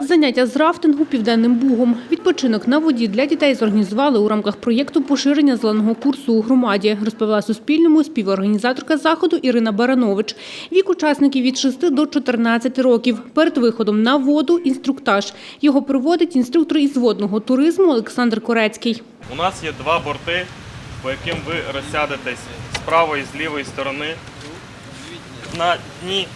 Заняття з рафтингу Південним Бугом. Відпочинок на воді для дітей зорганізували у рамках проєкту поширення зеленого курсу у громаді, розповіла Суспільному співорганізаторка заходу Ірина Баранович. Вік учасників від 6 до 14 років. Перед виходом на воду – інструктаж. Його проводить інструктор із водного туризму Олександр Корецький. У нас є два борти, по яким ви розсядетесь з правої і з лівої сторони. На дні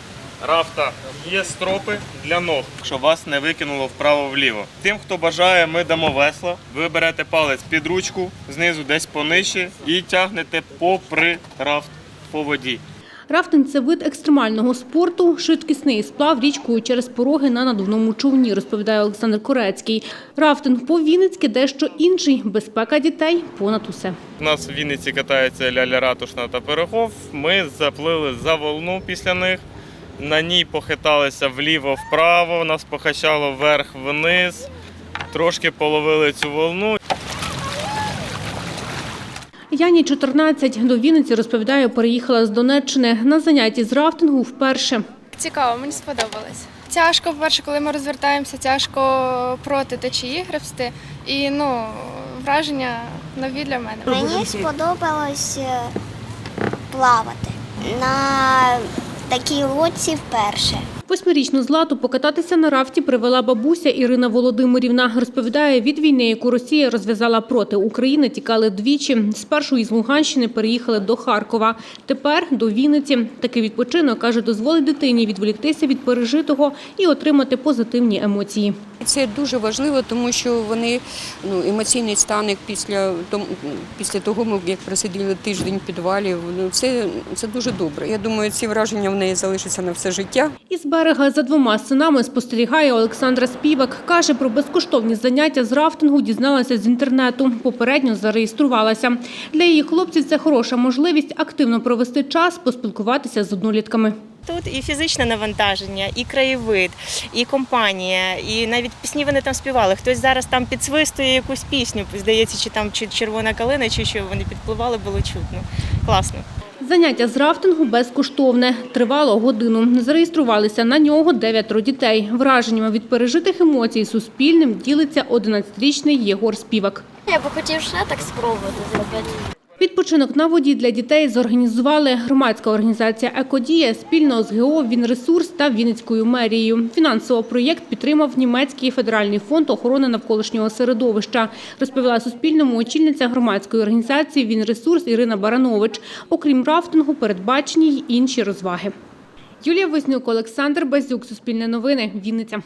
рафта є стропи для ног, щоб вас не викинуло вправо-вліво. Тим, хто бажає, ми дамо весла. Ви берете палець під ручку, знизу десь понижче і тягнете попри рафт по воді. Рафтинг – це вид екстремального спорту, швидкісний сплав річкою через пороги на надувному човні, розповідає Олександр Корецький. Рафтинг по-вінницьки дещо інший. Безпека дітей понад усе. У нас в Вінниці катається ляля ратушна та Пирогов. Ми заплили за волну після них. На ній похиталися вліво-вправо, нас покачало вверх-вниз. Трошки половили цю волну. Яні 14 до Вінниці, розповідає, переїхала з Донеччини на занятті з рафтингу вперше. Цікаво, мені сподобалось. Тяжко, по-перше, коли ми розвертаємося, тяжко проти течії гребсти. І ну, враження нові для мене. Мені сподобалось е, плавати на такій лодці вперше. Восьмирічну Злату покататися на рафті привела бабуся Ірина Володимирівна. Розповідає, від війни, яку Росія розв'язала проти України, тікали двічі. Спершу із Луганщини переїхали до Харкова. Тепер до Вінниці. Такий відпочинок, каже, дозволить дитині відволіктися від пережитого і отримати позитивні емоції. Це дуже важливо, тому що вони ну, емоційний стан після після того, ми як просиділи тиждень в підвалі. Ну це, це дуже добре. Я думаю, ці враження в неї залишаться на все життя. Із берега за двома синами спостерігає Олександра Співак. Каже, про безкоштовні заняття з рафтингу дізналася з інтернету. Попередньо зареєструвалася. Для її хлопців це хороша можливість активно провести час, поспілкуватися з однолітками. Тут і фізичне навантаження, і краєвид, і компанія, і навіть пісні вони там співали. Хтось зараз там підсвистує якусь пісню, здається, чи там чи червона калина, чи що вони підпливали, було чутно. Класно. Заняття з рафтингу безкоштовне. Тривало годину. Зареєструвалися на нього дев'ятеро дітей. Враженнями від пережитих емоцій Суспільним ділиться 11-річний Єгор Співак. Я би хотів ще так спробувати зробити. Відпочинок на воді для дітей зорганізували громадська організація «Екодія» спільно з ГО «Вінресурс» та Вінницькою мерією. Фінансово проєкт підтримав Німецький федеральний фонд охорони навколишнього середовища, розповіла Суспільному очільниця громадської організації «Вінресурс» Ірина Баранович. Окрім рафтингу, передбачені й інші розваги. Юлія Вознюк, Олександр Базюк, Суспільне новини, Вінниця.